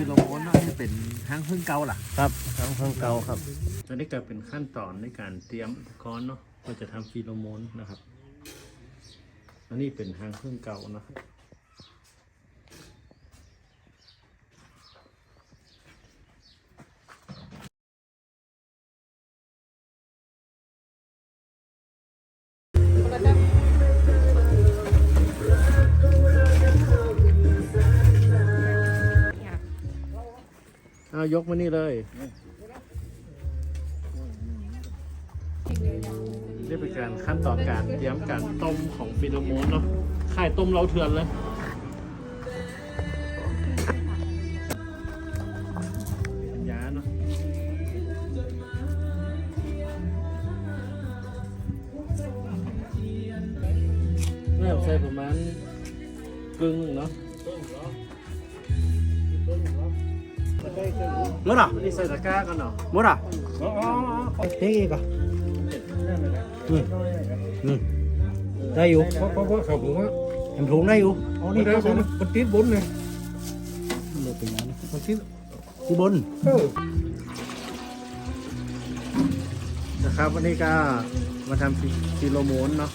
ฟิโลโมนเนาะนี่เป็นห้างพึ่งเกาล่ะครับทั้งทั้งเก่าครับอันนี้ก็เป็นขั้นตอนในการเตรียมอุปกรณ์เนาะก็จะทำฟิโลโมนนะครับ อันนี้เป็นห้างพึ่งเกานะครับ เอายกมานี่เลยนี่เป็นการขั้นตอนการเตรียมการต้มของฟิโลโมนเนาะข่ายต้มเราเถื่อนเลยเป็นยาเนาะเริ่มใส่ประมาณกึ่งเนาะ หมดอะอันนี้ใส่ตะกร้ากันเนาะหมดอะอ๋อเฮ้ยก่ะอืมอืมได้อยู่เพราะเพราะเพราะเขาบอกว่าเห็นถุงได้อยู่อ๋อนี่นี่ได้ก็ผใช่มนะมันติดบนเลยเลือกเป็นอย่างนี้มันติดที่บนเออนะครับวันนี้ก็มาทำฟิฟิโลโมนเนาะ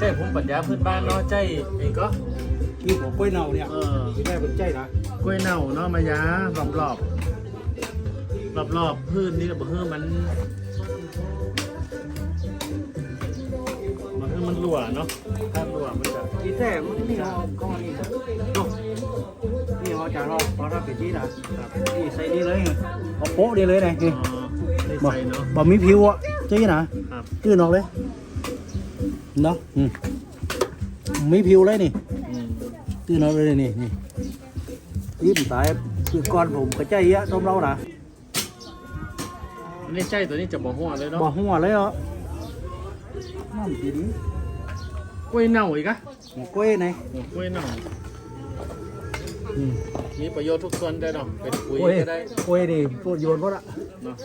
ใจผมปัญญาพื้นบ้านเนาะใจเองก็นี่ของกล้วยเน่าเนี่ยเออที่ได้เป็นใจนะกล้วยเน่าเนาะมายารอบรอบรอบรอบๆพื้นนี่ก็บ่เฮือมันมันคือมันรั่วเนาะถ้ารั่วมันจะที่แท้มันนี่เขาเขานี่ดูนี่เขาจะรอพอรับเป็นที่นะนี่ใส่นี่เลยเอาโป๊ะดีเลยนะอ๋นี่อได้บ่ใส่เนาะบ่มีผิวอะจี้นะครับตื้นออกเลย เนาะอืมมีผิวเลยนี่อืมตื้นออกเลยนี่นี่ยิ้มตายคือก่อนผมกระใจเยอะต้มเรานะอันนี้ใจตัวนี้จะบ่หัวเลยเนาะบ่หัวเลยเหรอน้ำดีดีกล้วยเน่าอีกอะหัวกล้วยไหนโอ้กล้วยเน่าอืมมีประโยชน์ทุกส่วนได้เนาะเป็นปุ๋ยกล้วยก็ได้กล้วยนี่พูดโยนก็ละเนาะ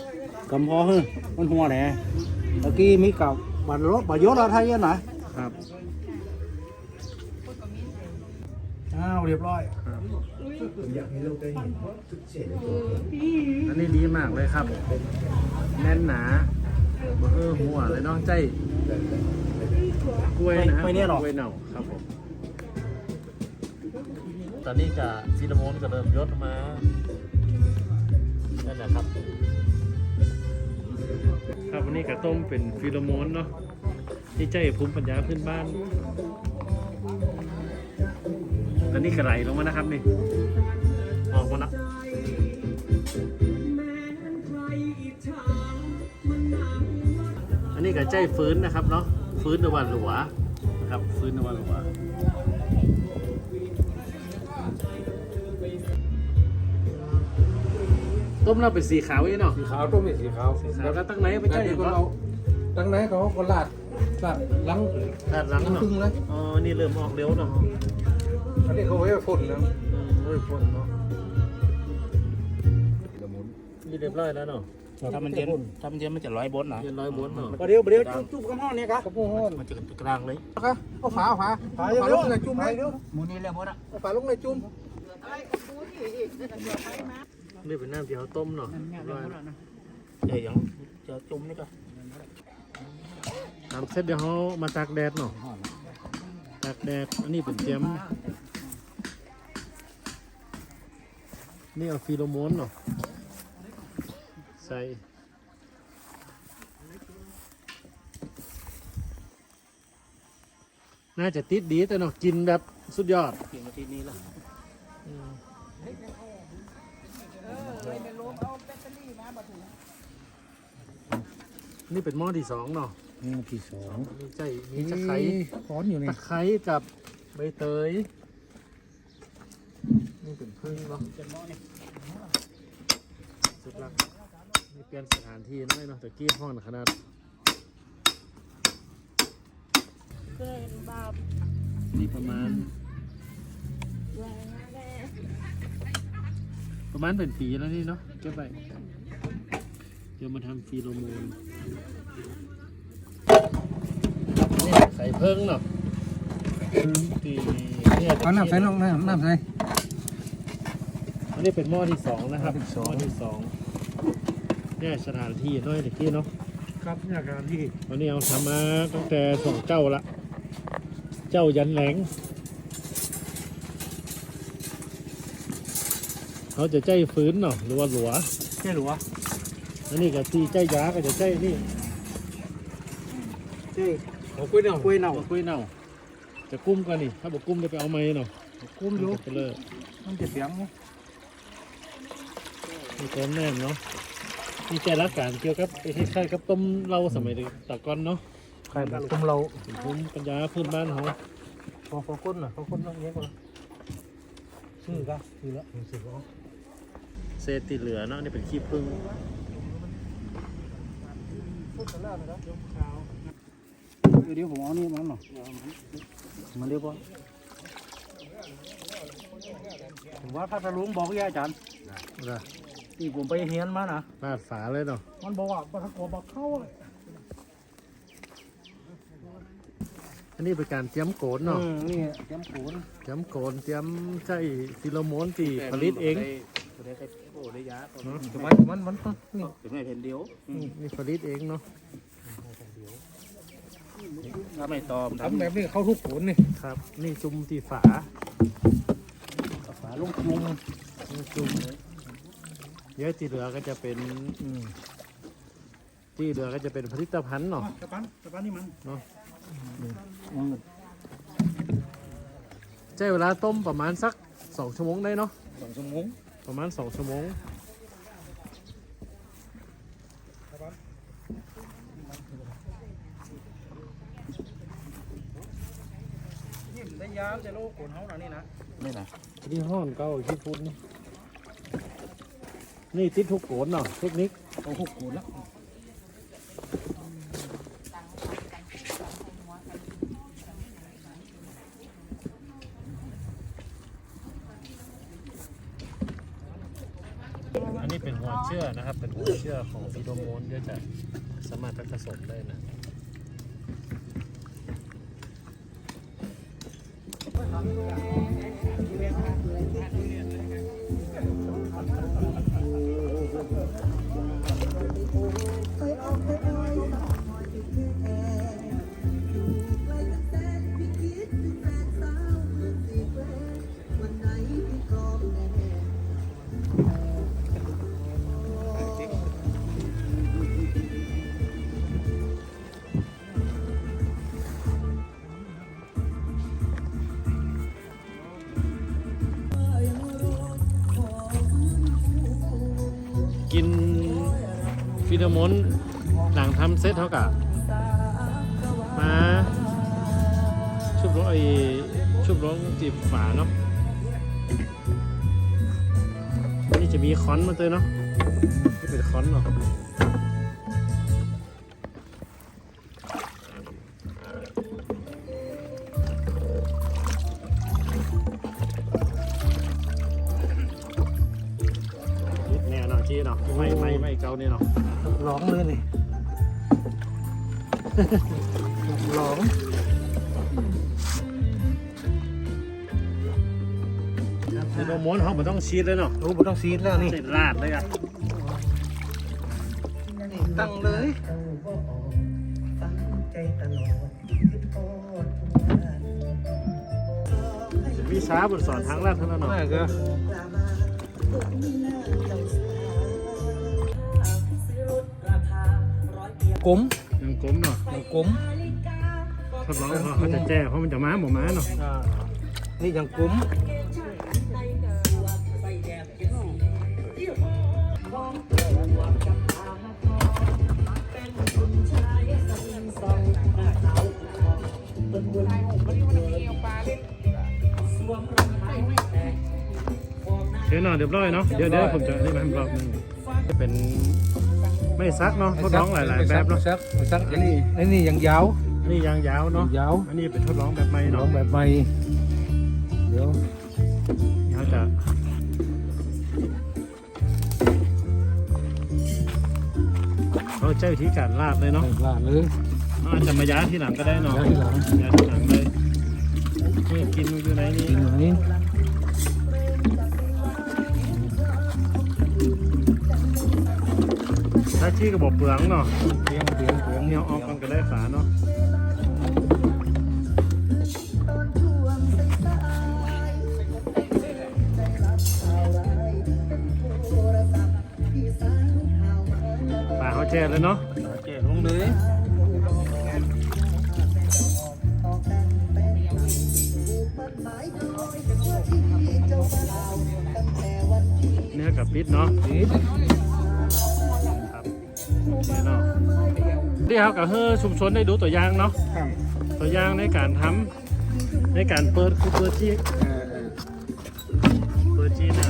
กำพอเฮ้ยมันหัวไหนเมื่อกี้มีกับ บัตรรถบัตรยศอะไรไทยยังไงครับอ้าวเรียบร้อยครับอันนี้ดีมากเลยครับ แน่นหนาบ่เออหัวเลยเนาะใจกล้วยนะฮะไม่เนี่ยหรอกกล้วยเน่าครับผมตอนนี้กับฟิโลโมนก็เริ่มยศมานั่นแหละครับ ครับวันนี้กระต้มเป็นฟิโลโมนเนาะที่ใจภูมิปัญญาพื้นบ้าน อันนี้กระไรลงมานะครับนี่ ออกมาแล้วอันนี้ก็ใจฟื้นนะครับเนาะฟื้นนวันหลัวนะครับ ฟื้นนวันหลัว ต้มเราเป็นสีขาวอีเนาะสีขาวต้มเป็นสีขาวแล้วก็ตั้งไหนไปแต่ใจที่ก็คนเราตั้งไหนเขาก็ลาดลาดหลังตัดหลังครึ่งเนาะเลยอ๋อนี่เริ่มออกเร็วเนาะอันนี้เขาไว้พ่นนะอืมโอ้ยพ่นเนาะนี่เรียบร้อยแล้วเนาะถ้ามันเย็นถ้ามันเย็นมันจะร้อยบนเหรอเรียบร้อยบนเนาะประเดี๋ยวประเดี๋ยวจุ๊บจุ๊บกำห้องเนี่ยครับเขาพูดห้อนมันจะกลางเลยเอาฝาเอาฝาเอาฝาลงในจุ่มเลยมูนี่แล้วหมดอะเอาฝาลงใน จุ่มนี่เป็นน้ำที่เขาต้มเนาะเรียบร้อยเดี๋ยวยังจะจุ่มนี่ก็ทำเสร็จเดี๋ยวเขามาตากแดดเนาะตากแดดอันนี้เป็นเตรียมนี่เอาฟีโรโมนเนาะใส่น่าจะติดดีแต่เนาะกินแบบสุดยอดกี่นาทีนี้ละนี่เป็นหม้อที่สองเนาะนี่ที่สองมีใจมีตะไคร้ถอนอยู่นี่ตะไคร้กับใบเตยนี่เป็นพึ่งเนาะสุดละนี่เปลี่ยนสถานที่น้อยเนาะแต่กี้ห้องขนาดเกินบาปนี่ประมาณแรงนะแม่ ประมาณเป็นปีแล้วนี่เนาะเก็บไปเดี๋ยวมาทำฟีโรโมนนี่ใส่เพิ่งเนาะตีเนี่ยเอาน้ำใส่น้ำน้ำน้ำใส่อันนี้เป็นหม้อที่สองนะครับหม้อที่สองเนี่ยสถานที่น้อยตะกี้เนาะครับเนี่ยการที่วันนี้เอาทำมาตั้งแต่สองเจ้าละ เจ้ายันแหลง เขาจะใจฟื้นเนาะหรือว่าหลัวใช่หรือวะอันนี้ก็ตีใจยาก็จะใจนี่ใช่เอากุ้ยเนาะกล้วยเน่ากุ้ยเน่า จะกุ้มกันนี่ ถ้าบอกกุ้มจะไปเอาไม้เนาะกุ้มอยู่ไปเลยมันจะเสียงไหมมีต้นแน่นเนาะมีใจรักการเกี่ยวกับไอ้คล้ายๆกับต้มเราสมัยเด็กตะกอนเนาะใครแบบกุ้มเราเป็นภูมิปัญญาพื้นบ้านเขาพอพอก้นน่ะพอก้นต้องเงี้ยก่อนชื่อก็ชื่อละชื่อก็ เศษติเหลือเนาะนี่เป็นขี้ผึ้งเดี๋ยวผมเอานี่มันหน่อยมันเรียกว่าผมว่าพัทลุงบอกพี่อาจารย์นะที่ผมไปเฮียนมานะลาดฝาเลยเนาะมันบอกว่าพัทกบอกเข้าเลยอันนี้เป็นการเตรียมโกนเนาะนี่เตรียมปูนเตรียมโกนเตรียมใช้ฟิโลโมนที่ผลิตเอง ได้ได้โอ้ได้ยาเนาะมันมันมันนี่ถึงไม่เห็นเดียวนี่ผลิตเองเนาะถ้าไม่ตอมทำแบบนี้เข้าทุกผลนี่ครับ นี่จุ่มที่ฝาฝาลูกยุงนี่จุ่มเยอะที่เหลือก็จะเป็นที่เหลือก็จะเป็นผลิตภัณฑ์เนาะตะปันตะปันนี่มันเนาะมันใช้เวลาต้มประมาณสักสองชั่วโมงได้เนาะสองชั่วโมง ประมาณสองชั่วโมงนี่ได้ยาจะโลกขนเขาหน่อยนี่นะนี่นะที่ห้อนเก้าที่พุ้นนี่นี่ติดทุกโกนเนาะเทคนิคเอาหกขนแล้ว เชื่อนะครับ เป็นความเชื่อของฟิโดโมนก็จะสามารถผสมได้นะ กินฟิโดมอนหนังทำเสร็จเท่ากับมาชุบร้อยชุบร้องจีบฝาเนาะนี่จะมีคอนมาเตยเนาะที่เป็นคอนเนาะ น่เนาะจี้เนาะไม่ไม่ไม่เกาเนี่ยเนาะร้องเลยนี่ร้องฟิโดโมนเขาไม่ต้องชีดเลยเนาะโอ้บ่ต้องซีดแล้วนี่เสร็จลาดเลยอะตั้งเลยวิชาบทสอนทางลาดเท่านั้นเนาะ ก็กลมยังกลมเนาะยังกลมทดลองเขาเขาจะแจ้เพราะมันจะม้าหมอม้าเนาะอ่านี่ยังกลมเดี๋ยวหน่อยเรียบร้อยเนาะเดี๋ยวเดี๋ยวผมจะนี่มาให้รอบหนึงจะเป็น ไม่ซักเนาะทดลองหลายๆแบบเนาะไม่ซักไม่ซักอันนี้อันนี้ยังยาวอันนี้ยางยาวเนาะยาวอันนี้เป็นทดลองแบบใหม่ลอเนาะงแบบใหม่เดี๋ยวเขาจะเราใช้วิธีการลาดเลยเนาะใส่ลาดเลยเราอาจจะมาย้ายที่หลังก็ได้เนาะย้ายทีหลังย้ายที่หลังเลยนี่กินอยู่ไหนนี่างนี้ถ้าที่กระบอกเปลืองเนาะเลี้ยงเลี้ยงเลี้ยงเหนียวออกกันก็ได้ฝาเนาะฝาเขาแช่เลยเนาะเจ๊ลงเลยเนื้อกับปิดเนาะนี่ครับ นี่เนาะเดี๋ยวกับเฮ้อชุมชนได้ดูตัวอย่างเนาะครับตัวอย่างในการทำในการเปิดคือเปิดจี้เออเออเปิดจี้น่ะ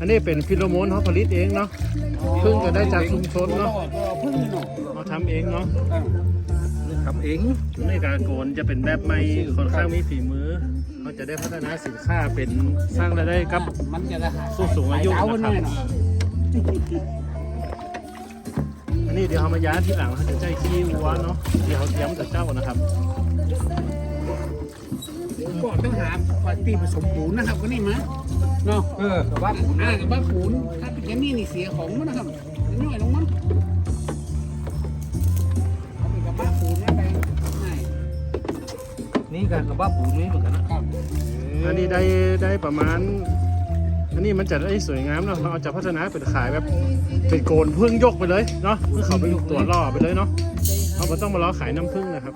อันนี้เป็นฟิโลโมนเขาผลิตเองเนาะเพิ่งก็ได้จากชุมชนเนาะพึ่งเนาะเขาทำเองเนาะทำเองในการโกนจะเป็นแบบใหม่ค่อนข้างมีฝีมือ เขาจะได้พัฒนาสินค้าเป็นสร้างรายได้กับมันจะได้ผู้สูงอายุนะครับอันนี้เดี๋ยวเขามาย้ายที่หลังเขาจะใจขี้วัวเนาะเดี๋ยวเขาเตรียมกับเจ้านะครับก่อนต้องหาปาตีผสมปูนนะครับก็นี่มาเนาะเออกับบ้านอ่ากับบ้าปูนถ้าเป็นแค่นี้นี่เสียของมันนะครับย่อยลงมัน นี่กันกับบ้านปูนนี่เหมือนกันนะครับอันนี้ได้ได้ประมาณ อันนี้มันจะได้สวยงามเนาะเราจะพัฒนาเป็นขายแบบเป็นโกนพึ่งยกไปเลยเนาะเพื่อเขาไปตัวล่อไปเลยเนาะเราไม่ต้องมาล้อขายน้ำพึ่งนะครับ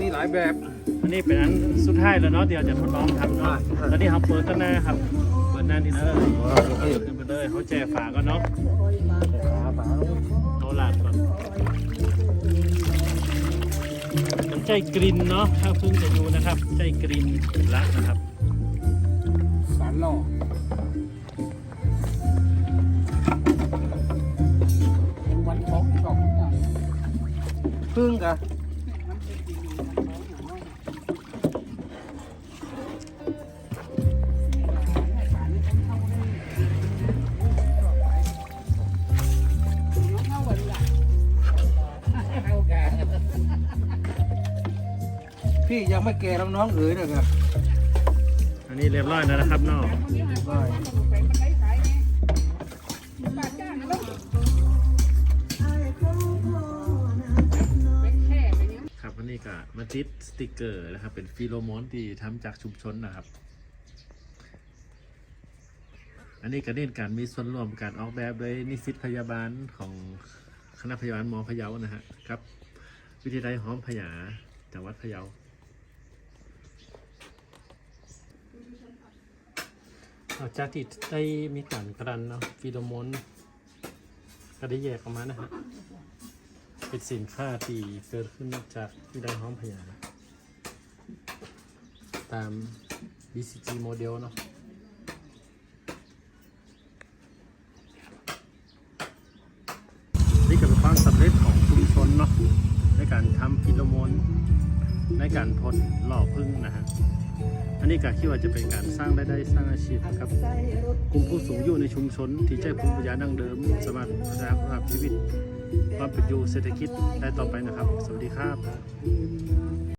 มีหลายแบบ อันนี้เป็นอันสุดท้ายแล้วเนาะเดี๋ยวจะทดลองทำเนาะตอนนี้เขาเปิดตั้งหน้าครับเปิดหน้านี่เลยเปิดขึ้นไปเลยเขาแจกฝาก็เนาะ ใจกรินเนาะถ้าพึ่งจะอยู่นะครับใจกรินละนะครับสารหล่อเป็นวันของสองอย่างพึ่งกัน พี่ยังไม่แก่แล้วน้องเอ๋ยเลยครับอันนี้เรียบร้อยแล้วนะครับเนาะครับอันนี้ก็มาติดสติกเกอร์นะครับ เป็นฟิโลโมนที่ทำจากชุมชนนะครับ อันนี้ก็เน้นการมีส่วนร่วมการออกแบบโดยนิสิตพยาบาลของคณะพยาบาลมอพะเยานะฮะครับวิทยาลัยหอมพยาจังหวัดพะเยา หลัง จากที่ได้มีการกรันเนาะฟีโรโมนก็ได้แยกออกมานะฮะเป็นสินค้าที่เกิดขึ้นจากที่ได้ห้องพยานะตาม BCG โมเดลเนาะนี่ก็เป็นความสำเร็จของชุมชนเนาะในการทำฟีโรโมนในการพ่นหล่อพึ่งนะฮะ นนี้ก็คิดว่าจะเป็นการสร้างรายได้สร้างอาชีพนะครับกลุ่มผู้สูงอายุในชุมชน ที่ใช้ภูมิปัญญาดั้งเดิม สามารถพัฒนาคุณภาพชีวิต ความเป็นอยู่เศรษฐกิจได้ต่อไปนะครับ สวัสดีครับ